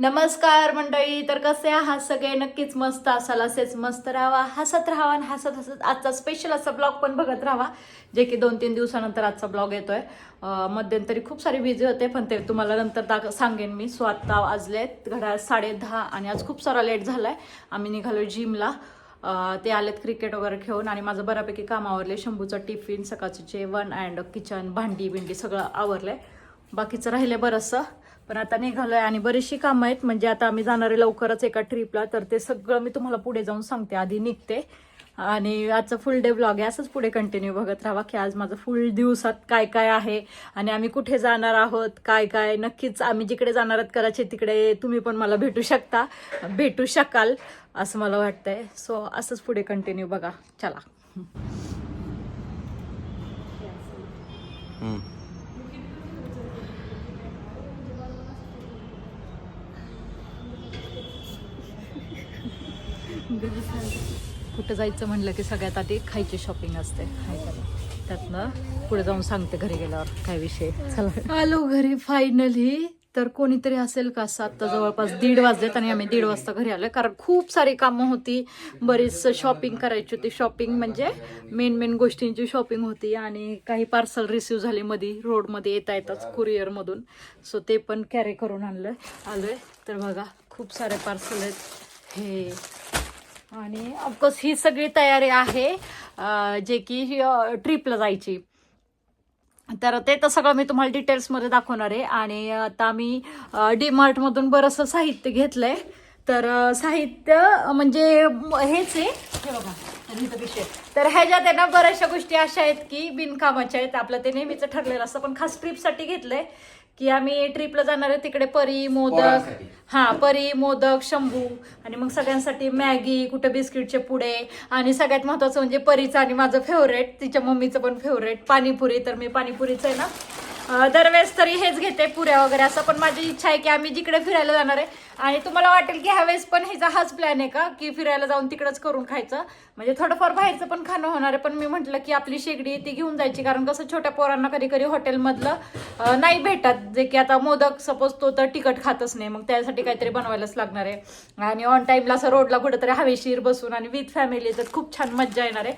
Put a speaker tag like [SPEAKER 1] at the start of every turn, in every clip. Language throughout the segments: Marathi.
[SPEAKER 1] नमस्कार मंडळी तर कसे आहात सगळे? नक्कीच मस्त असाल असेच मस्त राहावा हसत राहावा आणि हसत हसत आजचा स्पेशल असा ब्लॉग पण बघत राहावा जे की दोन तीन दिवसानंतर आजचा ब्लॉग येतोय. मध्यंतरी खूप सारे बिझी होते पण ते तुम्हाला नंतर दाख सांगेन मी. सो आत्ता वाजले घड्याळ साडे दहा आणि आज खूप सारा लेट झालाय. आम्ही निघालो जिमला ते आलेत क्रिकेट वगैरे खेळून आणि माझं बऱ्यापैकी काम आवरले शंभूचं टिफिन सकाळचं जेवण अँड किचन भांडी बिंडी सगळं आवरलंय. बाकीचं राहिलं बरंचसं. पण आता निघालोय आणि बरीचशी कामं आहेत. म्हणजे आता आम्ही जाणार आहे लवकरच एका ट्रिपला तर ते सगळं मी तुम्हाला पुढे जाऊन सांगते. आधी निघते. आणि आजचं फुल डे ब्लॉग आहे. असंच पुढे कंटिन्यू बघत राहा. की आज माझं फुल दिवसात काय काय आहे आणि आम्ही कुठे जाणार आहोत काय काय. नक्कीच आम्ही जिकडे जाणार आहोत करायचे तिकडे तुम्ही पण मला भेटू शकता. भेटू शकाल असं मला वाटतंय. सो असंच पुढे कंटिन्यू बघा. चला. कुठं जायचं म्हणलं की सगळ्यात आधी खायची शॉपिंग असते. त्यातनं पुढे जाऊन सांगते घरी गेल्यावर काय विषय. चला. आलो घरी फायनली तर कोणीतरी असेल का? सात जवळपास दीड वाजलेत आणि आम्ही दीड वाजता घरी आलो कारण खूप सारी कामं होती. बरीच शॉपिंग करायची होती. शॉपिंग म्हणजे मेन मेन गोष्टींची शॉपिंग होती. आणि काही पार्सल रिसिव्ह झाली मध्ये रोडमध्ये येता येताच कुरिअरमधून सो ते पण कॅरी करून आणलं. आलोय. तर बघा खूप सारे पार्सल आहेत. हे आणि ऑफकोर्स ही सगळी तयारी आहे जे की ट्रिपला जायची. तर ते तर सगळं मी तुम्हाला डिटेल्समध्ये दाखवणार आहे. आणि आता मी डी मार्टमधून बरंचसं साहित्य घेतलं आहे तर साहित्य म्हणजे हेच आहे. हे बघा तर तर ह्याच्यात आहे ना बऱ्याचशा गोष्टी अशा आहेत की बिनकामाच्या आहेत. आपलं ते नेहमीचं ठरलेलं असतं पण खास ट्रिपसाठी घेतलंय. की आम्ही ट्रिपला जाणार आहे तिकडे परी मोदक.
[SPEAKER 2] पोरांसाठी.
[SPEAKER 1] हा परी मोदक शंभू. आणि मग सगळ्यांसाठी मॅगी कुठे बिस्किटचे पुडे. आणि सगळ्यात महत्वाचं म्हणजे परीचं आणि माझं फेवरेट तिच्या मम्मीचं पण फेवरेट पाणीपुरी तर मी पाणीपुरीचं आहे ना. अं, दरवेळेस तरी हेच घेते पुऱ्या वगैरे. असं पण माझी इच्छा आहे की आम्ही जिकडे फिरायला जाणार आहे आणि तुम्हाला वाटेल की ह्यावेळेस पण हिचा हाच प्लॅन आहे का? की फिरायला जाऊन तिकडंच करून खायचं. म्हणजे थोडंफार बाहेरचं पण खाणं होणार आहे पण मी म्हटलं की आपली शेगडी ती घेऊन जायची. कारण कसं छोट्या पोरांना कधी कधी हॉटेलमधलं नाही भेटत. जे की आता मोदक सपोज तो तर तिखट खातच नाही. मग त्यासाठी काहीतरी बनवायलाच लागणार आहे. आणि ऑन टाईमला असं रोडला कुठेतरी हवेशीर बसून आणि विथ फॅमिली तर खूप छान मज्जा येणार आहे.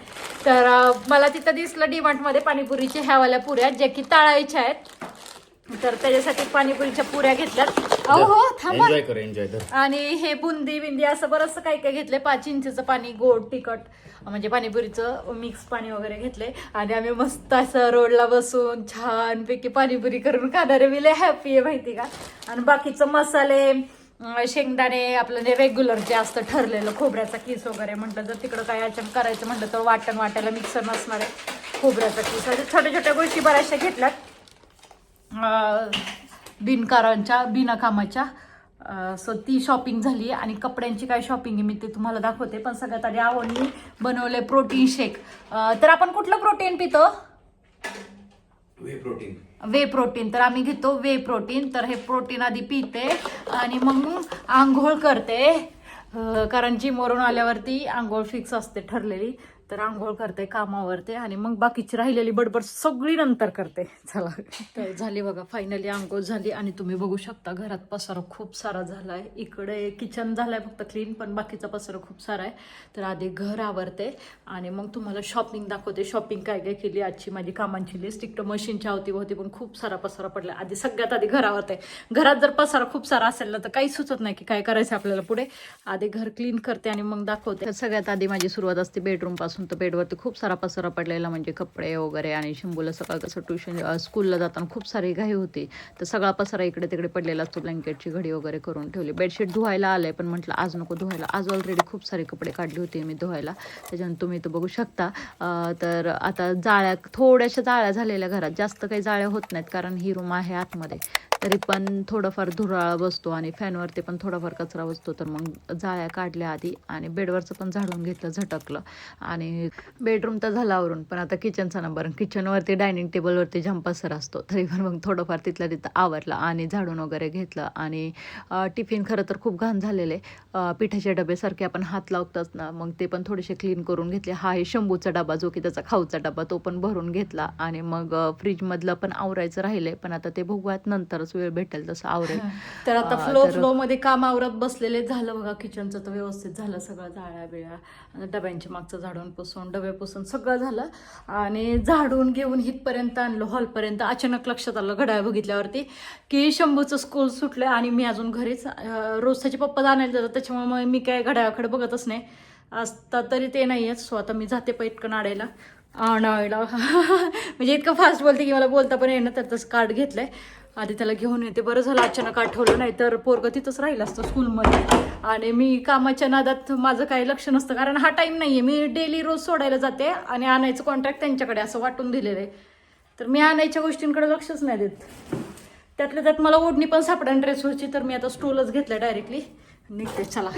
[SPEAKER 1] तर मला तिथं दिसलं डीमार्टमध्ये पाणीपुरीच्या ह्यावाल्या पुऱ्या ज्या की तळायच्या आहेत. तर त्याच्यासाठी पाणीपुरीच्या पुऱ्या घेतल्यात. अहो हो थांबा.
[SPEAKER 2] एन्जॉय कर एन्जॉय कर
[SPEAKER 1] आणि हे बुंदी बिंदी असं बरंचसं काय काय घेतलंय? पाच इंचचं पाणी गोड तिखट म्हणजे पाणीपुरीचं मिक्स पाणी वगैरे घेतलंय. आणि आम्ही मस्त असं रोडला बसून छानपैकी पाणीपुरी करून खाणारे. मी लय हॅपी आहे माहिती का? आणि बाकीचं मसाले शेंगदाणे आपलं रेग्युलर जे असतं ठरलेलं खोबऱ्याचा किस वगैरे म्हटलं जर तिकडं काय अचानक करायचं म्हटलं तर वाटण वाटायला मिक्सर नसणार आहे खोबऱ्याचा किस. अशा छोट्या छोट्या गोष्टी बऱ्याचशा घेतल्यात. बिनकारांच्या बिनकामाच्या. सो ती शॉपिंग झाली आणि कपड्यांची काय शॉपिंग आहे मी ते तुम्हाला दाखवते पण सगळ्यात आधी आवडली बनवले प्रोटीन शेक तर आपण कुठलं प्रोटीन पितो?
[SPEAKER 2] वे प्रोटीन
[SPEAKER 1] वे प्रोटीन तर आम्ही घेतो वे प्रोटीन तर हे प्रोटीन आधी पिते आणि मग आंघोळ करते. कारण जिमवरून आल्यावरती आंघोळ फिक्स असते ठरलेली. तर आंघोळ करते कामावरते आणि मग बाकीची राहिलेली बडबड सगळी नंतर करते. चला. तर झाली बघा फायनली आंघोळ झाली आणि तुम्ही बघू शकता घरात पसारा खूप सारा झालाय. इकडे किचन झालाय फक्त क्लीन पण बाकीचा पसारा खूप सारा आहे. तर आधी घर आवरते आणि मग तुम्हाला शॉपिंग दाखवते. शॉपिंग काय काय केली? आजची माझी कामांची लिस्ट इकडं मशीनच्या अवतीभोवती पण खूप सारा पसारा पडला. आधी सगळ्यात आधी घर आवरते. घरात जर पसारा खूप सारा असेल ना तर काही सुचत नाही की काय करायचं आपल्याला पुढे. आधी घर क्लीन करते आणि मग दाखवते. सगळ्यात आधी माझी सुरुवात असते बेडरूम पासून तर बेडवरती खूप सारा पसारा पडलेला म्हणजे कपडे वगैरे आणि शंभूला सकाळ कसं ट्युशन स्कूलला जाताना खूप सारी घाई होती. तर सगळा पसारा इकडे तिकडे पडलेला असतो ब्लँकेटची घडी वगैरे करून ठेवली. बेडशीट धुवायला आलंय पण म्हटलं आज नको धुवायला. आज ऑलरेडी खूप सारे कपडे काढले होते मी धुवायला. त्याच्यानंतर तुम्ही तर बघू शकता. तर आता जाळ्या थोड्याशा जाळ्या झालेल्या घरात. जास्त काही जाळ्या होत नाहीत कारण ही रूम आहे आतमध्ये. तरी पण थोडंफार धुराळा बसतो आणि फॅनवरती पण थोडाफार कचरा बसतो तर मग जाळ्या काढल्या आधी आणि बेडवरचं पण झाडून घेतलं झटकलं. आणि बेडरूम तर झाला आवरून पण आता किचनचा नंबर किचनवरती डायनिंग टेबलवरती झंपासर असतो तरी पण मग थोडंफार तिथल्या तिथं आवरलं आणि झाडून वगैरे घेतलं. आणि टिफिन खरं तर खूप घाण झालेले. पिठाचे डबेसारखे आपण हात लावताच ना मग ते पण थोडेसे क्लीन करून घेतले. हा आहे शंभूचा डबा जो की त्याचा खाऊचा डबा तो पण भरून घेतला. आणि मग फ्रीजमधलं पण आवरायचं राहिले पण आता ते भोगवात नंतरच.
[SPEAKER 3] जसं वेळ भेटेल तसं आवरेल.
[SPEAKER 1] तर आता फ्लो फ्लो मध्ये काम आवरत बसलेले झालं बघा किचनचं तर व्यवस्थित झालं सगळं जाळ्या बिळ्या डब्यांची मागचं झाडून पुसून डबे पुसून सगळं झालं. आणि झाडून घेऊन हितपर्यंत आणलं हॉलपर्यंत. अचानक लक्षात आलं घड्याळ बघितल्यावरती की शंभूचं स्कूल सुटलं आणि मी अजून घरीच रोज त्याचे पप्पा आणायला जातात त्याच्यामुळे मी काय घड्याळाकडे बघतच नाही. आता तरी ते नाही आहेत सो आता मी जाते पैटकन आणायला. आणायला. म्हणजे इतकं फास्ट बोलते की मला बोलता पण येणं तर तसं कार्ड घेतलंय. आधी त्याला घेऊन येते. बरं झालं अचानक आठवलं नाही तर पोरगं तिथंच राहिलं असतं स्कूलमध्ये आणि मी कामाच्या नादात माझं काही लक्ष नसतं कारण हा टाईम नाही आहे मी डेली रोज सोडायला जाते आणि आणायचं कॉन्ट्रॅक्ट त्यांच्याकडे असं वाटून दिलेलं आहे तर मी आणायच्या गोष्टींकडे लक्षच नाही देत. त्यातल्या त्यात मला ओढणी पण सापडा ड्रेसवरची तर मी आता स्टूलच घेतला डायरेक्टली निघते चला.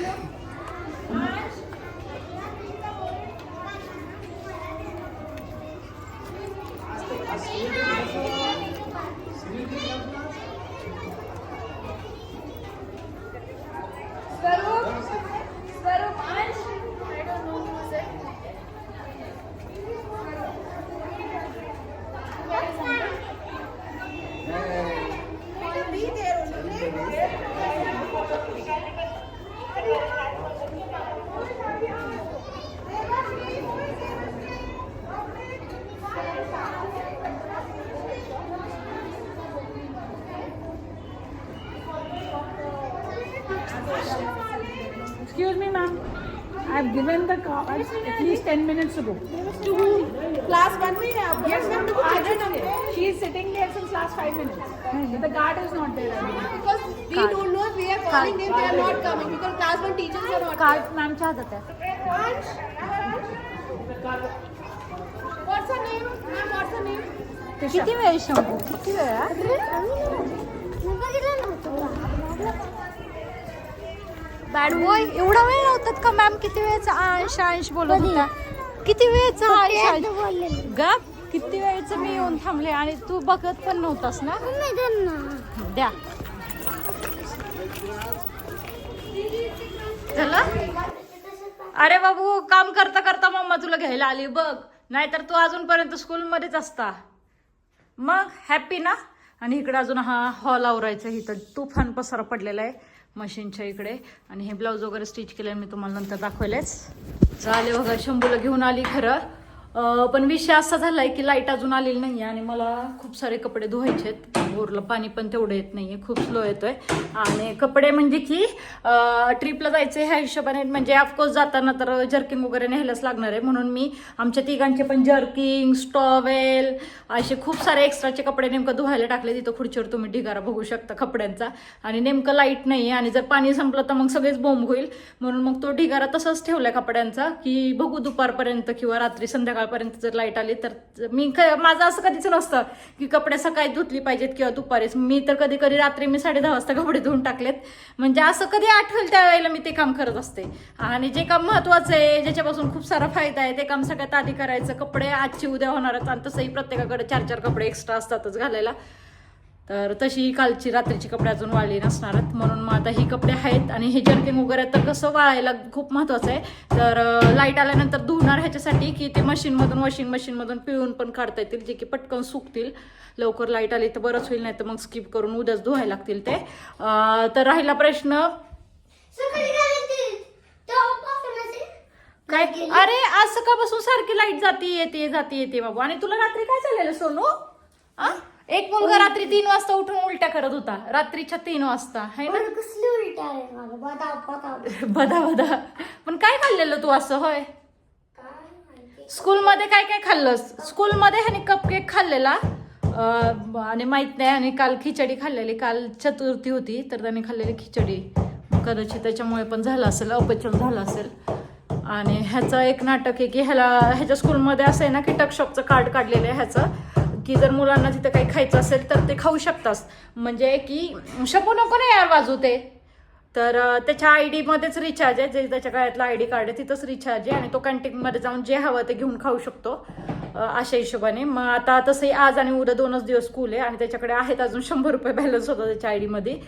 [SPEAKER 4] Excuse me, ma'am. I've given the card at least 10 minutes ago.
[SPEAKER 5] To whom? Class one में है आप
[SPEAKER 4] Yes, ma'am. Arjun, she is sitting there since last five minutes. But the guard is not there.
[SPEAKER 5] because we don't know if we are calling them they are not coming because class one teachers are not
[SPEAKER 1] card मॅमच्या हातात आहे
[SPEAKER 5] Ansh, what's her name ma'am what's her name
[SPEAKER 1] किती वेळ शंभू किती वेळ बॅड बॉय एवढा वेळ नव्हतात का मॅम किती वेळचा अंश अंश बोलत होता. किती वेळचा गप. किती वेळचं मी येऊन थांबले आणि तू बघत पण नव्हतास ना? द्या. झालं अरे बाबू काम करता करता मम्मा तुला घ्यायला आली. बघ नाहीतर तू अजूनपर्यंत स्कूलमध्येच असता. मग हॅपी ना? आणि इकडे अजून हा हॉल आवरायचा इथं तुफान पसारा पडलेला आहे. मशीनच्या इकडे. आणि हे ब्लाऊज वगैरे स्टिच केले मी तुम्हाला नंतर दाखवलेच. झाले बघा शंभूला घेऊन आली खरं. पण विषय असा झालाय की लाइट अजून आलेली नाही आणि मला खूप सारे कपडे धुवायचे आहेत. बोरला पाणी पण तेवढं येत नाहीये. खूप स्लो येतोय. आणि कपडे म्हणजे की ट्रिपला जायचं ह्या हिशोबाने म्हणजे ऑफकोर्स जाताना तर जर्किंग वगैरे न्यायलाच लागणार आहे. म्हणून मी आमच्या तिघांचे पण जर्किंग स्टॉवेल असे खूप सारे एक्स्ट्राचे कपडे नेमकं धुवायला टाकले. तिथं खुर्चीवर तुम्ही ढिगारा बघू शकता कपड्यांचा. आणि नेमकं लाइट नाही आणि जर पाणी संपलं तर मग सगळेच बोंब होईल. म्हणून मग तो ढिगारा तसाच ठेवलाय कपड्यांचा की बघू दुपारपर्यंत किंवा रात्री संध्याकाळ संध्याकाळपर्यंत जर लाइट आली तर मी क- माझं असं कधीच नसतं की कपडे सकाळी धुतली पाहिजेत किंवा दुपारीच. मी तर कधी कधी रात्री मी साडे दहा वाजता कपडे धुवून टाकलेत. म्हणजे असं कधी आठवेल त्यावेळेला मी ते काम करत असते. आणि जे काम महत्वाचं आहे ज्याच्यापासून खूप सारा फायदा आहे ते काम सगळ्यात आधी करायचं. कपडे आजची उद्या होणारच आणि तसंही प्रत्येकाकडे चार चार कपडे एक्स्ट्रा असतातच घालायला. तर तशी कालची रात्रीची कपडे अजून वाळली नसणार आहेत. म्हणून मग आता ही कपडे आहेत आणि हे जर्किंग वगैरे तर कसं वाळायला खूप महत्वाचं आहे. तर लाइट आल्यानंतर धुणार ह्याच्यासाठी की ते मशीनमधून वॉशिंग मशीनमधून पिळून पण काढता येतील जे की पटकन सुकतील. लवकर लाइट आली तर बरंच होईल नाही तर मग स्किप करून उद्याच धुवायला लागतील ते. तर राहिला प्रश्न. काय? अरे आज सकाळपासून सारखी लाइट जाते येते जाते येते बाबू. आणि तुला रात्री काय चाललेलं सोनू? आ? एक मुलगा रात्री तीन वाजता उठून उलट्या करत होता. रात्रीच्या तीन वाजता है ना?
[SPEAKER 6] कसली उलट आहे मला बदाव बदाव
[SPEAKER 1] बदा. बदा पण काय खाल्लेलं तू असं होय? स्कूलमध्ये काय काय खाल्लंस स्कूलमध्ये ह्याने कपकेक खाल्लेला. अं, आणि माहीत नाही आणि काल खिचडी खाल्लेली. काल चतुर्थी होती तर त्याने खाल्लेली खिचडी. कदाचित त्याच्यामुळे पण झालं असेल अपचन झालं असेल. आणि ह्याचं एक नाटक आहे की ह्याला ह्याच्या स्कूलमध्ये असं आहे ना की टकशॉपचं कार्ड काढलेलं आहे ह्याचं. की जर मुलांना तिथं काही खायचं असेल तर ते खाऊ शकतास म्हणजे की शपू नको नाही यार वाजू ते. तर त्याच्या आय डीमध्येच रिचार्ज आहे. जे त्याच्या काळातलं आय डी कार्ड आहे तिथंच रिचार्ज आहे आणि तो कॅन्टीनमध्ये जाऊन जे हवं ते घेऊन खाऊ शकतो. अशा हिशोबाने. मग आता तसंही आज आणि उद्या दोनच दिवस स्कूल आहे आणि त्याच्याकडे आहेत अजून शंभर रुपये बॅलन्स होता त्याच्या आय डीमध्ये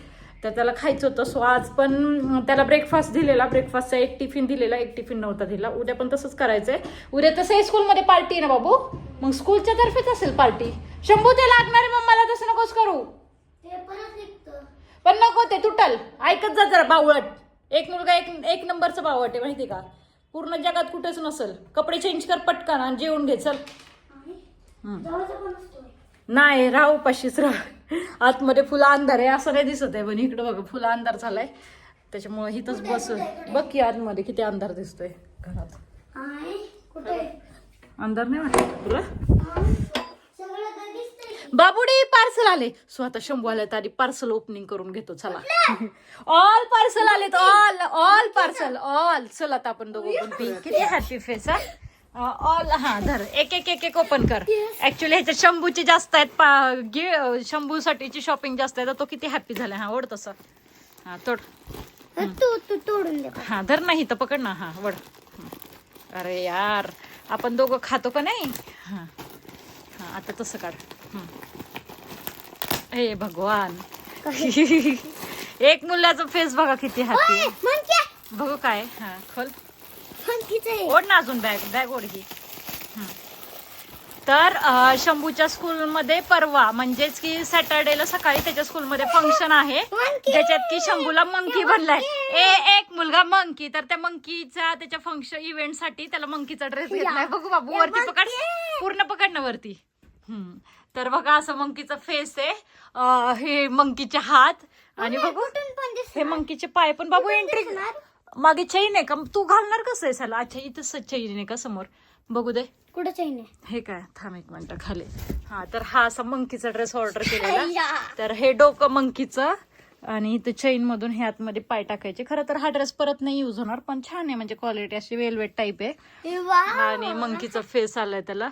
[SPEAKER 1] तर त्याला खायचं होतं. सो आज पण त्याला ब्रेकफास्ट दिलेला. ब्रेकफास्टचा एक टिफिन दिलेला. एक टिफिन नव्हता दिला. उद्या पण तसंच करायचं आहे उद्या तसंही स्कूलमध्ये पार्टी आहे ना बाबू? मग स्कूलच्या तर्फेच असेल पार्टी शंभू ते लागणार आहे मग मला तसं नकोच करू. पण नको ते तुटल. ऐकत जा जरा बावळट. एक मुलगा एक एक नंबरचा बावळट आहे माहिती का? पूर्ण जगात कुठेच नसल. कपडे चेंज कर पटकन आणि जेवून घे चल. नाही राहू पाशीच राह. आतमध्ये फुलं अंधार आहे असं नाही दिसत आहे पण इकडं बघा फुलं अंधार झालाय. त्याच्यामुळे इथंच बसून बघ की आतमध्ये किती अंधार दिसतोय घरात. अंधार नाही वाटत तुला? बाबुडी पार्सल आले. सो आता शंभू आले पार्सल ओपनिंग करून घेतो चला. ऑल पार्सल आलेत ऑल ऑल पार्सल ऑल चल आपण दोघं पण किती हॅपी फेस हा? ऑल हा धर. एक एक एक एक ओपन कर. ऍक्च्युली ह्याच्यात शंभूची जास्त आहेत. शंभू साठीची शॉपिंग जास्त आहे. तर तो किती हॅपी झाला? हा ओढ तसा. हा तोड.
[SPEAKER 6] तू तू तोडून दे.
[SPEAKER 1] हा धर नाही तर पकड ना. हा वड अरे यार. आपण दोघं खातो का नाही? हा. हा आता तसं काढ. हं. भगवान. एक मुलाचा फेस बघा किती हॅपी बघू काय. हा खोल. ओढ ना अजून बॅग बॅग ओढ ही. तर शंभूच्या स्कूलमध्ये परवा म्हणजेच की सॅटर्डेला सकाळी त्याच्या स्कूलमध्ये फंक्शन आहे. ज्याच्यात की शंभूला मंकी बनलाय ए एक मुलगा मंकी. तर त्या मंकीचा त्याच्या फंक्शन इव्हेंटसाठी त्याला मंकीचा ड्रेस घेतलाय. बघू बाबू वरती पकड. पूर्ण पकड ना वरती. तर बघा असं मंकीचा फेस आहे. हे मंकीचे हात. आणि बघू. हे मंकीचे पाय पण बाबू एंट्री मागे चैन आहे का? तू घालणार कसं आहे साला? अच्छा इथं चैन आहे का समोर? बघू दे.
[SPEAKER 6] कुठं चैन आहे?
[SPEAKER 1] हे काय? थांब एक मिनिट खाली. हा तर हा असा मंकीचा ड्रेस ऑर्डर केलेला. तर हे डोकं मंकीचं आणि इथं चैन मधून हे आतमध्ये पाय टाकायचे. खरं तर हा ड्रेस परत नाही युज होणार पण छान आहे. म्हणजे क्वालिटी अशी वेलवेट टाईप आहे. आणि मंकीचा फेस आलाय त्याला.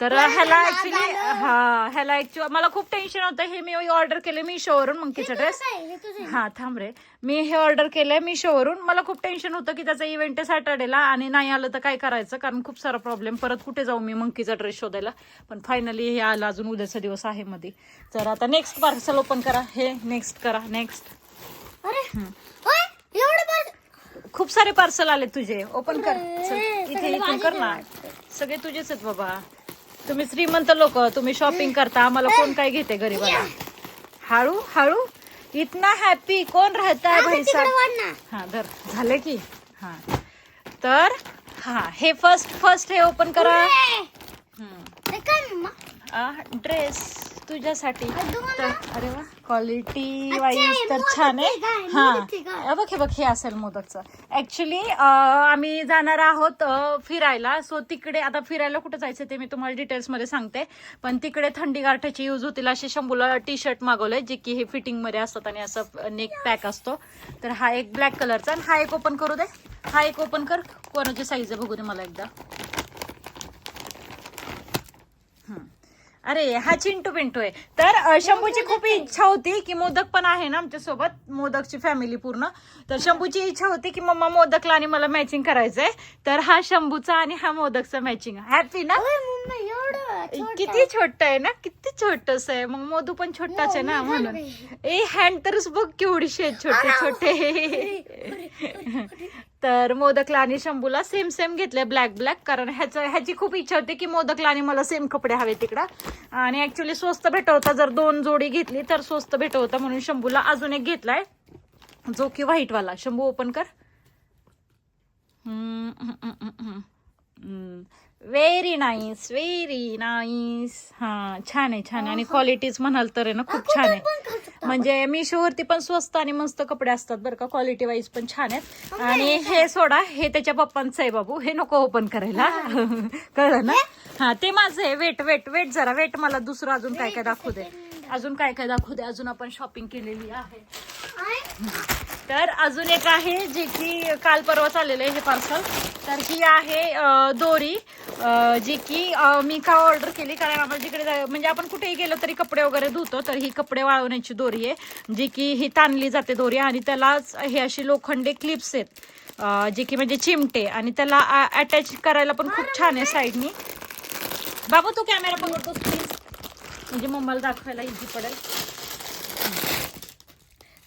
[SPEAKER 1] तर ह्याला ऍक्च्युली हा ह्याला ऍक्च्युअली मला खूप टेन्शन होतं. हे मी ऑर्डर केले मी शोवरून मंकीचा ड्रेस?
[SPEAKER 6] हे.
[SPEAKER 1] हा थांब रे. मी हे ऑर्डर केलंय मी शोवरून. मला खूप टेन्शन होतं की त्याचा इव्हेंट आहे सॅटर्डेला आणि नाही आलं तर काय करायचं? कारण खूप सारा प्रॉब्लेम परत कुठे जाऊ मी मंकीचा ड्रेस शोधायला? पण फायनली हे आलं. अजून उद्याचा दिवस आहे मध्ये तर आता नेक्स्ट पार्सल ओपन करा. हे नेक्स्ट करा. नेक्स्ट
[SPEAKER 6] अरे
[SPEAKER 1] खूप सारे पार्सल आले तुझे. ओपन कर. चल, इथे इथून कर ना. सगळे तुझेच आहेत बाबा. तुम्ही श्रीमंत लोक तुम्ही शॉपिंग करता आम्हाला कोण काय घेते गरीबाला हळू हळू. इतना हॅपी कोण राहता है भाई साहब? हा धर. झाले की. हा. तर हा हे फर्स्ट फर्स्ट हे ओपन करा? ड्रेस तुझ्यासाठी? तर अरे वा. क्वालिटी वाईज तर छान
[SPEAKER 6] आहे?
[SPEAKER 1] हा. बघ हे बघ हे असेल मोदकचं. ऍक्च्युली आम्ही जाणार आहोत फिरायला. सो तिकडे आता फिरायला कुठे जायचं ते मी तुम्हाला डिटेल्समध्ये सांगते. पण तिकडे थंडी गारठ्याची यूज होतील असे शंभूला टी शर्ट मागवलंय जे की हे फिटिंगमध्ये असतात आणि असं नेक पॅक असतो. तर हा एक ब्लॅक कलरचा आणि हा एक ओपन करू दे. हा एक ओपन कर. कोणाची साईज आहे बघू दे मला एकदा. अरे हा चिंटू पिंटू आहे तर शंभूची खूप इच्छा होती की मोदक पण आहे ना आमच्यासोबत मोदकची फॅमिली पूर्ण तर शंभूची इच्छा होती की मम्मा मोदकला आणि मला मॅचिंग करायचंय तर हा शंभूचा आणि हा मोदकचा मॅचिंग हॅपी ना किती छोट आहे ना किती छोटस आहे मग मोदू पण छोटाच आहे ना म्हणून ए हँड तरच बघ केवढीशे आहेत छोटे छोटे तर मोदकला आणि शंभूला सेम सेम घेतले ब्लॅक ब्लॅक कारण ह्याचं ह्याची खूप इच्छा होती की मोदकला आणि मला सेम कपडे हवे तिकडं. आणि ऍक्च्युली स्वस्त भेटवता जर दोन जोडी घेतली तर स्वस्त भेटवता म्हणून शंभूला अजून एक घेतलाय. जो की व्हाईटवाला शंभू ओपन कर. व्हेरी नाईस व्हेरी नाईस हा छान आहे छान आहे. आणि क्वालिटीज म्हणाल तर आहे ना खूप छान आहे. म्हणजे मिशोवरती पण स्वस्त आणि मस्त कपडे असतात बरं का क्वालिटी वाईज पण छान आहेत. आणि हे सोडा हे त्याच्या पप्पांचं आहे बाबू. हे नको ओपन करायला. कळलं ना? हा? ते माझं आहे. वेट वेट वेट जरा. वेट मला दुसरं अजून काय काय दाखवू दे. अजून काय काय दाखवू दे. अजून आपण शॉपिंग केलेली आहे. तर अजून एक आहे जे की काल परवा चाललेलं आहे हे पार्सल तर ही आहे दोरी जी की मी का ऑर्डर केली? कारण आपण जिकडे जा- म्हणजे आपण कुठेही गेलो तरी कपडे वगैरे धुतो तर ही कपडे वाळवण्याची दोरी आहे जी की ही ताणली जाते दोरी आणि त्यालाच हे अशी लोखंडे क्लिप्स आहेत जे की म्हणजे चिमटे आणि त्याला अटॅच करायला पण खूप छान आहे साईडनी. बाबू तू कॅमेरा पकडतोस प्लीज म्हणजे मम्माला दाखवायला इझी पडेल.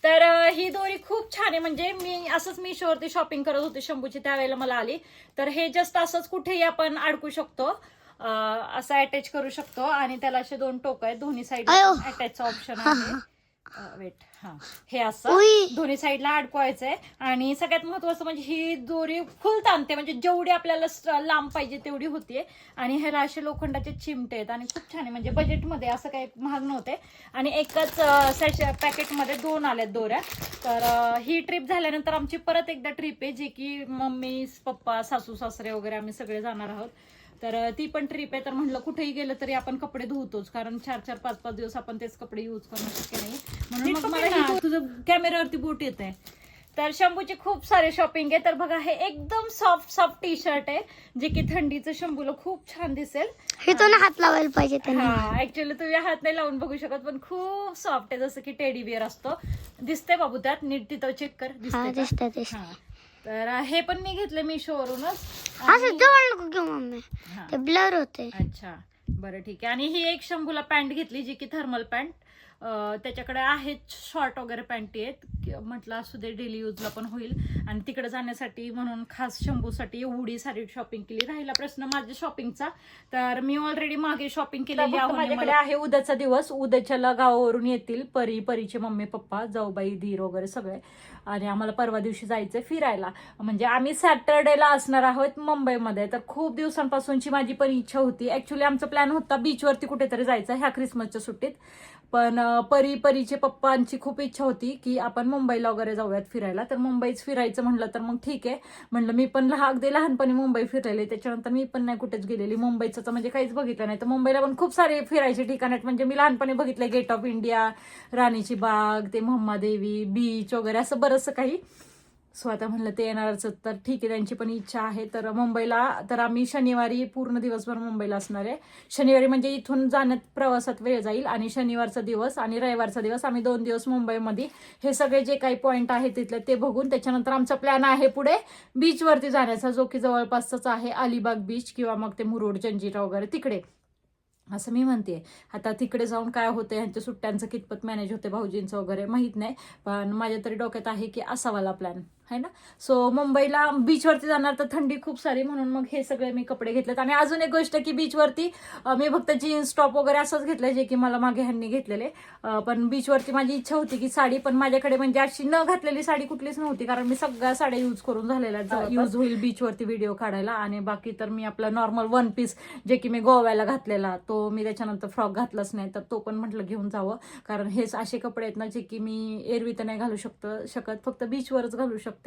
[SPEAKER 1] तर ही दोरी खूप छान आहे. म्हणजे मी असंच मी शोरती शॉपिंग करत होते शंभूची त्यावेळेला मला आली. तर हे जस्ट असंच कुठेही आपण अडकू शकतो. असं अटॅच करू शकतो. आणि त्याला असे दोन टोक आहेत. दोन्ही साईड
[SPEAKER 6] अयो.
[SPEAKER 1] अटॅचचा ऑप्शन आहे. वेट हा. हे असं. दोन्ही साईडला अडकवायचंय. आणि सगळ्यात महत्वाचं म्हणजे ही दोरी फुल ताणते. म्हणजे जेवढी आपल्याला लांब पाहिजे तेवढी होतीये. आणि ह्याला असे लोखंडाचे चिमटे आहेत. आणि खूप छान आहे. म्हणजे बजेटमध्ये असं काही महाग नव्हते. आणि एकाच पॅकेटमध्ये दोन आल्यात दोऱ्या. तर ही ट्रिप झाल्यानंतर आमची परत एकदा ट्रिप आहे. जी की मम्मी पप्पा सासू सासरे वगैरे आम्ही सगळे जाणार आहोत. तर ती पण ट्रिप आहे. तर म्हणलं कुठेही गेलं तरी आपण कपडे धुतोच. कारण चार चार पाच पाच दिवस आपण तेच कपडे यूज करणं शक्य नाही. म्हणून मग मला ही- तुझं कॅमेऱ्यावरती बोट येत आहे तर शंभूची खूप सारे शॉपिंग आहे. तर बघा हे एकदम सॉफ्ट सॉफ्ट टी शर्ट आहे जे की थंडीचं शंभूला खूप छान दिसेल.
[SPEAKER 6] हे तो ना हात लावायला पाहिजे
[SPEAKER 1] हा ऍक्च्युअली तुझ्या हात नाही लावून बघू शकत पण खूप सॉफ्ट आहे. जसं की टेडी बिअर असतो. दिसते बाबू त्यात. नीट तिथं चेक कर.
[SPEAKER 6] हा
[SPEAKER 1] दिसते का?
[SPEAKER 6] दिसत दिसत.
[SPEAKER 1] तर हे पण मी घेतले मी शोरूनच
[SPEAKER 6] ते ब्लर होते.
[SPEAKER 1] अच्छा. बरं ठीक आहे. आणि ही एक शंभूला पॅन्ट घेतली जी की थर्मल पॅन्ट. त्याच्याकडे आहेत शॉर्ट वगैरे पॅन्टी आहेत. म्हटलं असू दे डेली यूजला पण होईल. आणि तिकडे जाण्यासाठी म्हणून खास शंभूसाठी एवढी सारी शॉपिंग केली. राहिला प्रश्न माझ्या शॉपिंगचा तर मी ऑलरेडी मागे शॉपिंग केलेली माझ्याकडे आहे उद्याचा दिवस. उद्याच्याला गावावरून येतील परी परीचे मम्मी पप्पा जाऊबाई धीर वगैरे सगळे. आणि आम्हाला परवा दिवशी जायचंय फिरायला. म्हणजे आम्ही सॅटरडेला असणार आहोत मुंबईमध्ये. तर खूप दिवसांपासूनची माझी पण इच्छा होती. ऍक्च्युली आमचा प्लॅन होता बीचवरती कुठेतरी जायचं ह्या क्रिसमसच्या सुट्टीत. पण परी परीचे पप्पांची खूप इच्छा होती की आपण मुंबईला वगैरे जाऊयात फिरायला. तर मुंबईच फिरायचं म्हणलं तर मग ठीक आहे. म्हणलं मी पण लहा अगदी लहानपणी मुंबई फिरायली. त्याच्यानंतर मी पण नाही कुठेच गेलेली. मुंबईचं तर म्हणजे काहीच बघितलं नाही. तर मुंबईला पण खूप सारे फिरायचे ठिकाण आहेत. म्हणजे मी लहानपणी बघितले गेट ऑफ इंडिया राणीची बाग ते देवी बीच वगैरे असं बरंचसं काही. सो आता म्हणलं ते येणारच तर ठीक आहे त्यांची पण इच्छा आहे. तर मुंबईला तर आम्ही शनिवारी पूर्ण दिवसभर मुंबईला असणार आहे. शनिवारी म्हणजे इथून जाण्यात प्रवासात वेळ जाईल आणि शनिवारचा दिवस आणि रविवारचा दिवस आम्ही दोन दिवस मुंबईमध्ये. हे सगळे जे काही पॉईंट आहेत तिथले ते बघून त्याच्यानंतर आमचा प्लॅन आहे पुढे बीचवरती जाण्याचा जो की जवळपासचाच आहे अलिबाग बीच किंवा मग ते मुरुड जंजिरा वगैरे तिकडे. असं मी म्हणते. आता तिकडे जाऊन काय होतं ह्यांच्या सुट्ट्यांचं कितपत मॅनेज होते भाऊजींचं वगैरे माहीत नाही. पण माझ्या तरी डोक्यात आहे की असावाला प्लॅन आहे ना? सो मुंबईला बीचवरती जाणार तर थंडी खूप सारी म्हणून मग हे सगळे मी कपडे घेतलेत. आणि अजून एक गोष्ट की बीचवरती मी फक्त जीन्स टॉप वगैरे असंच घेतलंय जे की मला मागे ह्यांनी घेतलेले. पण बीचवरती माझी इच्छा होती की साडी पण माझ्याकडे म्हणजे अशी न घातलेली साडी कुठलीच नव्हती कारण मी सगळ्या साड्या यूज करून झालेल्या यूज होईल बीचवरती व्हिडिओ काढायला. आणि बाकी तर मी आपला नॉर्मल वन पीस जे की मी गोव्याला घातलेला तो मी त्याच्यानंतर फ्रॉक घातलाच नाही तर तो पण म्हटलं घेऊन जावं. कारण हेच असे कपडे आहेत ना जे की मी एरवी तर नाही घालू शकतो शकत फक्त बीचवरच घालू शकते.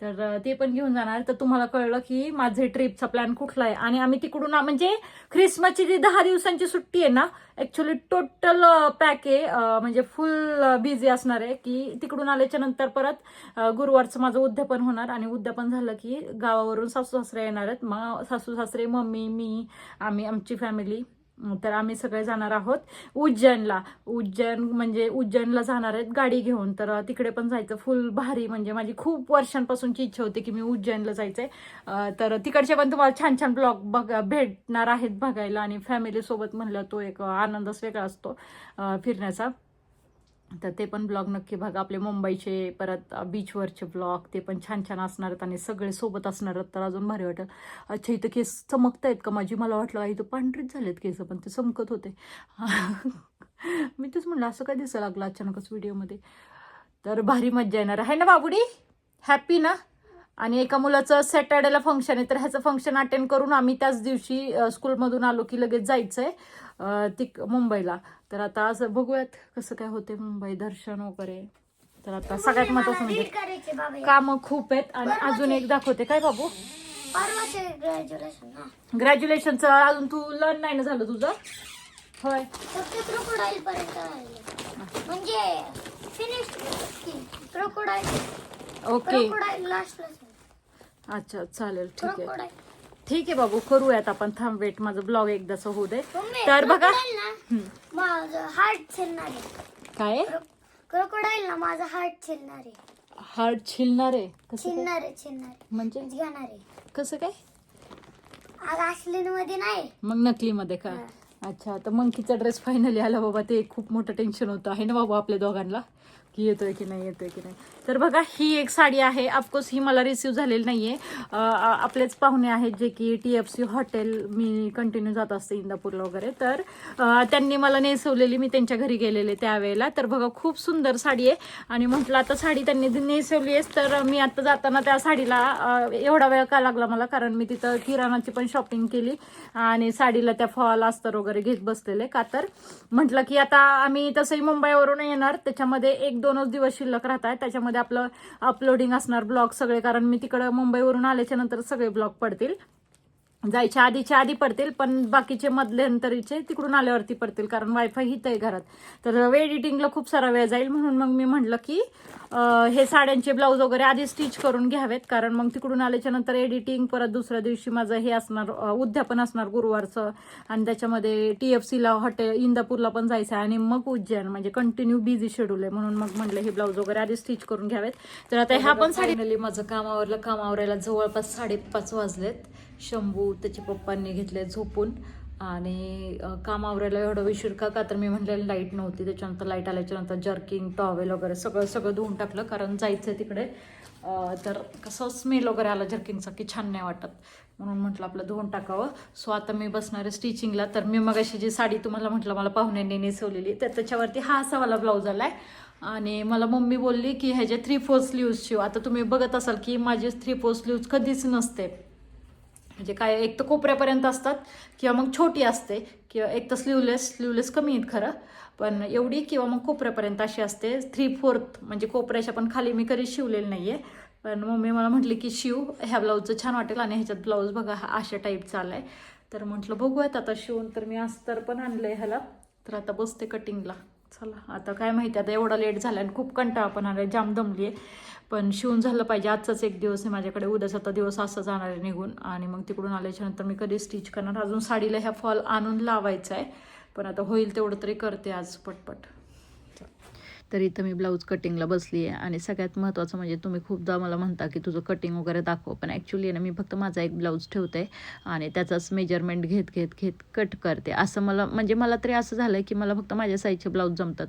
[SPEAKER 1] तर ते पण घेऊन जाणार. तर तुम्हाला कळलं की माझे ट्रिपचा प्लॅन कुठला आहे? आणि आम्ही तिकडून म्हणजे ख्रिसमसची जी दहा दिवसांची सुट्टी आहे ना ॲक्च्युली टोटल पॅक आहे. म्हणजे फुल बिझी असणार आहे की तिकडून आल्याच्यानंतर परत गुरुवारचं माझं उद्यापन होणार. आणि उद्यापन झालं की गावावरून सासू सासरे येणार आहेत. मग सासू सासरे मम्मी मी आम्ही आमची फॅमिली तर आम्ही सगळे जाणार आहोत उज्जैनला. उज्जैन म्हणजे उज्जैनला जाणार आहेत गाडी घेऊन. तर तिकडे पण जायचं. फुल भारी म्हणजे माझी खूप वर्षांपासूनची इच्छा होती की मी उज्जैनला जायचंय. तर तिकडचे पण तुम्हाला छान छान ब्लॉग बघ भेटणार आहेत बघायला. आणि फॅमिलीसोबत म्हणलं तो एक आनंदच वेगळा असतो फिरण्याचा. तर ते पण ब्लॉग नक्की बघा. आपले मुंबईचे परत बीचवरचे ब्लॉग ते पण छान छान असणार आहेत आणि सगळे सोबत असणार आहेत. तर अजून भारी वाटेल. अच्छा इथं केस चमकत आहेत का माझी? मला वाटलं इथं पांढरीच झालेत केस पण ते चमकत होते. मी तेच म्हणलं असं काय दिसायला लागलं अचानकच व्हिडिओमध्ये? तर भारी मज्जा येणार आहे. ना बाबुडी? हॅपी ना? आणि एका मुलाचं सॅटर्डेला फंक्शन आहे तर ह्याचं फंक्शन अटेंड करून आम्ही त्याच दिवशी स्कूलमधून आलो की लगेच जायचं आहे तिक मुंबईला. तर आता असं बघूयात कसं काय होते मुंबई दर्शन वगैरे. तर आता सगळ्यात महत्वाचं म्हणजे कामं खूप आहेत आणि अजून एक दाखवते. काय बाबू?
[SPEAKER 6] ग्रॅज्युएशन ना.
[SPEAKER 1] ग्रॅज्युलेशनचं अजून तू लर्न नाही ना झालं तुझं? होय.
[SPEAKER 6] क्रोकोडाईल पर्यंत म्हणजे फिनिश क्रोकोडाईल
[SPEAKER 1] ओके
[SPEAKER 6] क्रोकोडाईल
[SPEAKER 1] अच्छा चालेल. ठीक आहे. ठीक आहे बाबू करूयात आपण. थांब वेट माझं ब्लॉग एकदाच होऊ दे. तर बघा.
[SPEAKER 6] माझं हार्ट छिलणार. आहे
[SPEAKER 1] काय
[SPEAKER 6] क्रोकोडाईल ना माझं हार्ट छिलणार. आहे
[SPEAKER 1] हार्ट छिलणार? आहे कसं काय?
[SPEAKER 6] छिलणार आहे छिलणार. आहे
[SPEAKER 1] म्हणजे
[SPEAKER 6] घेणार. आहे
[SPEAKER 1] कसं काय?
[SPEAKER 6] आज आश्लिनमध्ये नाही.
[SPEAKER 1] मग नकलीमध्ये का? अच्छा तर मंकीचा ड्रेस फायनली आला बाबा. ते खूप मोठं टेन्शन होतं. आहे ना बाबा आपल्या दोघांना? की येतोय की नाही येतोय की नाही? तर बघा ही एक साडी आहे. ऑफकोर्स ही मला रिसीव झालेली नाही आहे आपलेच पाहुणे आहेत जे की टी एफ सी हॉटेल मी कंटिन्यू जात असते इंदापूरला वगैरे. तर त्यांनी मला नेसवलेली मी त्यांच्या घरी गेलेले त्यावेळेला. तर बघा खूप सुंदर साडी आहे. आणि म्हटलं आता साडी त्यांनी नेसवली आहेस तर मी आता जाताना त्या साडीला एवढा वेळ का लागला मला? कारण मी तिथं किराणाची पण शॉपिंग केली आणि साडीला त्या फॉल अस्तर वगैरे घेत बसलेले का तर. म्हटलं की आता आम्ही तसंही मुंबईवरून येणार. त्याच्यामध्ये एक दोनच दिवस शिल्लक राहत आहे. त्याच्यामध्ये आपलं अपलोडिंग असणार ब्लॉग सगळे. कारण मी तिकडं मुंबईवरून आल्याच्यानंतर सगळे ब्लॉग पडतील. जायच्या आधीच्या आधी पडतील पण बाकीचे मधल्यानंतरीचे तिकडून आल्यावरती पडतील कारण वायफाय हित आहे घरात. तर एडिटिंगला खूप सारा वेळ जाईल म्हणून मग मी म्हटलं की हे साड्यांचे ब्लाऊज वगैरे आधी स्टिच करून घ्यावेत कारण मग तिकडून आल्याच्यानंतर एडिटिंग परत दुसऱ्या दिवशी माझं हे असणार उद्यापन असणार गुरुवारचं आणि त्याच्यामध्ये टी एफ सीला हॉटेल इंदापूरला पण जायचं आहे आणि मग उज्जैन म्हणजे कंटिन्यू बिझी शेड्यूल आहे म्हणून मग म्हटलं हे ब्लाऊज वगैरे आधी स्टिच करून घ्यावेत. तर आता ह्या पण साडी माझं कामावरलं कामावरायला जवळपास साडेपाच वाजलेत. शंभू त्याच्या पप्पांनी घेतले झोपून. आणि काम आवरायला एवढं विशीर का? का तर मी म्हणलेलं लाइट नव्हती. त्याच्यानंतर लाइट आल्याच्यानंतर जर्किंग टॉवेल वगैरे सगळं सगळं धुवून टाकलं. कारण जायचं आहे तिकडे तर कसं स्मेल वगैरे आला जर्किंगचा की छान नाही वाटत. म्हणून म्हटलं आपलं धुवून टाकावं. सो आता मी बसणार आहे स्टिचिंगला तर मी मग अशी जी साडी तुम्हाला म्हटलं मला पाहुण्यांनी नेसवलेली. तर त्याच्यावरती हा असा वाला ब्लाऊज आला आहे आणि मला मम्मी बोलली की ह्याचे थ्री फोर स्लीव्ज शिव. आता तुम्ही बघत असाल की माझे थ्री फोर स्लीव्ज कधीच नसते. म्हणजे काय एक तर कोपऱ्यापर्यंत असतात किंवा मग छोटी असते किंवा एक तर स्लीवलेस स्लीवलेस कमी आहेत खरं. पण एवढी किंवा मग कोपऱ्यापर्यंत अशी असते. थ्री फोर्थ म्हणजे कोपऱ्याच्या पण खाली मी कधी शिवलेली नाही आहे पण मम्मी मला म्हटली की शिव ह्या ब्लाऊजचं छान वाटेल आणि ह्याच्यात ब्लाऊज बघा हा अशा टाईपचा आला आहे तर म्हटलं बघूयात आता शिवून. तर मी अस्तर पण आणलं आहे ह्याला. तर आता बसते कटिंगला चला आता काय माहिती आता एवढा लेट झाला आणि खूप कंटाळा पण आहे जाम दमली आहे पण शिवून झालं पाहिजे. आजचाच एक दिवस आहे. माझ्याकडे उद्याचा तर दिवस असं जाणार आहे निघून. आणि मग तिकडून आल्याच्यानंतर मी कधी स्टिच करणार? अजून साडीला ह्या फॉल आणून लावायचा आहे पण आता होईल तेवढं तरी करते आज पटपट. तर इथं मी ब्लाऊज कटिंगला बसली आहे. आणि सगळ्यात महत्त्वाचं म्हणजे तुम्ही खूपदा मला म्हणता की तुझं कटिंग वगैरे दाखव. पण ॲक्च्युली ना मी फक्त माझा एक ब्लाऊज ठेवते आणि त्याचाच मेजरमेंट घेत घेत घेत कट करते. असं मला म्हणजे मला तरी असं झालं की मला फक्त माझ्या साईजचे ब्लाऊज जमतात.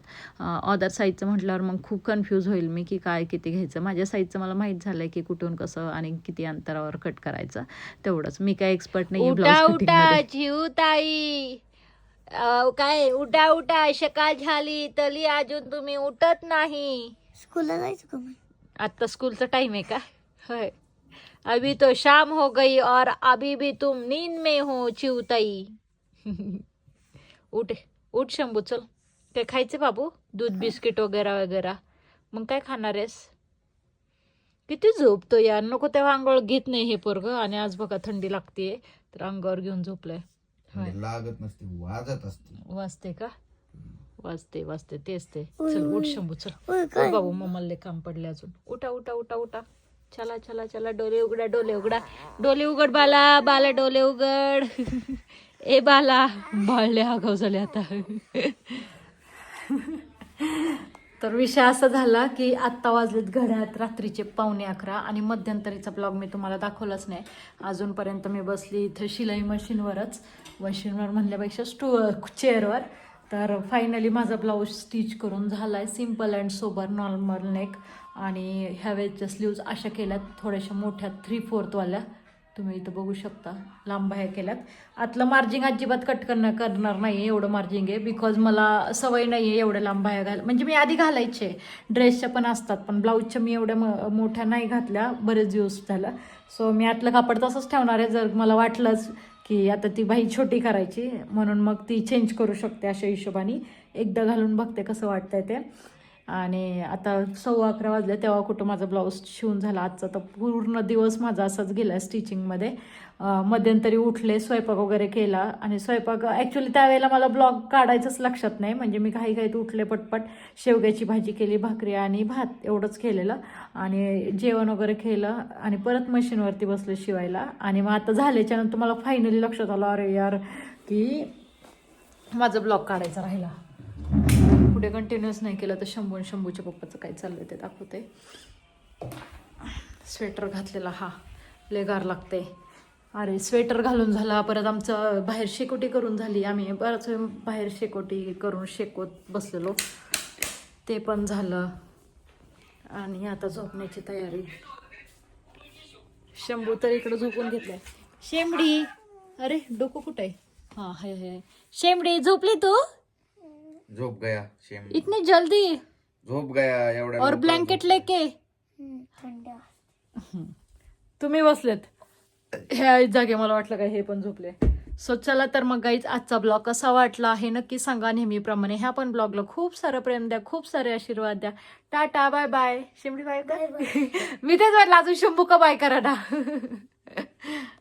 [SPEAKER 1] अदर साईजचं म्हटल्यावर मग खूप कन्फ्यूज होईल मी की काय किती घ्यायचं. माझ्या साईजचं मला माहीत झालं आहे की कुठून कसं आणि किती अंतरावर कट करायचं. तेवढंच. मी काय एक्सपर्ट नाही ब्लाऊज
[SPEAKER 3] काय उठा उठा सकाळ झाली तरी अजून तुम्ही उठत नाही.
[SPEAKER 6] स्कूलला जायचं का मग?
[SPEAKER 3] आता स्कूलचा टाइम आहे का? होय. अभी तो शाम हो गई और अभी भी तुम नींद में हो चिवताई. उठ उठ शंभू चल. काय खायचं बाबू? दूध बिस्किट वगैरे वगैरे. मग काय खाणार आहेस? किती झोपतो यार. नको तेव्हा अंघोळ घेत नाही हे पोरग. आणि आज बघा थंडी लागते तर अंगावर घेऊन झोपलंय. होय.
[SPEAKER 2] लागत नसते वाजत असते.
[SPEAKER 1] वाजते का? वाजते वाजते तेच ते. चल उठ शंभू चल. ओ बाबू मम्माला लय काम पडले अजून. उठा उठा उठा उठा. चला चला चला डोले उघडा डोले उघडा. डोले उघड बाला बाला डोले उघड. ए बाला बाळले आगाव झाले आता. तर विषय असा झाला की आत्ता वाजलेत घड्यात रात्रीचे पावणे अकरा आणि मध्यंतरीचा ब्लॉग मी तुम्हाला दाखवलाच नाही. अजूनपर्यंत मी बसली इथं शिलाई मशीनवरच. मशीनवर म्हणल्यापेक्षा स्टू चेअरवर. तर फायनली माझा ब्लाऊज स्टिच करून झाला आहे simple and sober normal neck आणि ह्या स्लीव्ज अशा केल्यात थोड्याशा मोठ्या थ्री फोर्थवाल्या तुम्ही इथं बघू शकता. लांब बाह्या केल्यात. आतलं मार्जिंग अजिबात कट करणार करणार नाही एवढं मार्जिंग आहे. बिकॉज मला सवय नाही आहे एवढ्या लांब बाह्या घाल म्हणजे मी आधी घालायचे. ड्रेसच्या पण असतात पण ब्लाऊजच्या मी एवढ्या म- मोठ्या नाही घातल्या. बरेच दिवस झालं. सो मी आतलं कापड तसंच ठेवणार आहे. जर मला वाटलंच की आता ती बाई छोटी करायची म्हणून मग ती चेंज करू शकते अशा हिशोबाने. एकदा घालून बघते कसं वाटतंय ते. आणि आता सव्वा अकरा वाजले तेव्हा कुठं माझा ब्लाऊज शिवून झाला. आजचा तर पूर्ण दिवस माझा असाच गेला स्टिचिंगमध्ये मध्यंतरी उठले स्वयंपाक वगैरे केला आणि स्वयंपाक ॲक्च्युली त्यावेळेला मला ब्लॉग काढायचंच लक्षात नाही. म्हणजे मी काही काही उठले पटपट शेवग्याची भाजी केली भाकरी आणि भात एवढंच केलेलं. आणि जेवण वगैरे केलं आणि परत मशीनवरती बसले शिवायला. आणि मग आता झाल्याच्यानंतर मला फायनली लक्षात आलं अरे यार की माझं ब्लॉग काढायचा राहिला. पुढे कंटिन्युअस नाही केलं तर शंभू शंभूच्या पप्पाचं काय चाललं ते दाखवते. स्वेटर घातलेला हा लेगार लागते अरे स्वेटर घालून झाला परत आमचं बाहेर शेकोटी करून झाली. आम्ही बरंच वेळ बाहेर शेकोटी करून शेकोत बसलेलो. ते पण झालं. आणि आता झोपण्याची तयारी. शंभू तर इकडे झोपून घेतलाय. शेंबडी अरे डोकं कुठं आहे? हा हाय हाय. शेंबडी झोपली तू?
[SPEAKER 2] झोप गया शेम
[SPEAKER 1] इतनी जल्दी?
[SPEAKER 2] झोप गया एवढ्या
[SPEAKER 1] और
[SPEAKER 2] लवकर
[SPEAKER 1] ब्लँकेट. लेके?
[SPEAKER 6] थंड.
[SPEAKER 1] तुम्ही बसलेत. ह्या जागे मला वाटलं काय हे पण झोपले. सो चला तर मग गाईच आजचा ब्लॉग कसा वाटला हे नक्की सांगा नेहमीप्रमाणे. ह्या पण ब्लॉगला खूप सारं प्रेम द्या खूप सारे आशीर्वाद द्या. Tata bye bye Shimdi bye bye मी तेच वाटलं अजून शंभू का बाय करा ना?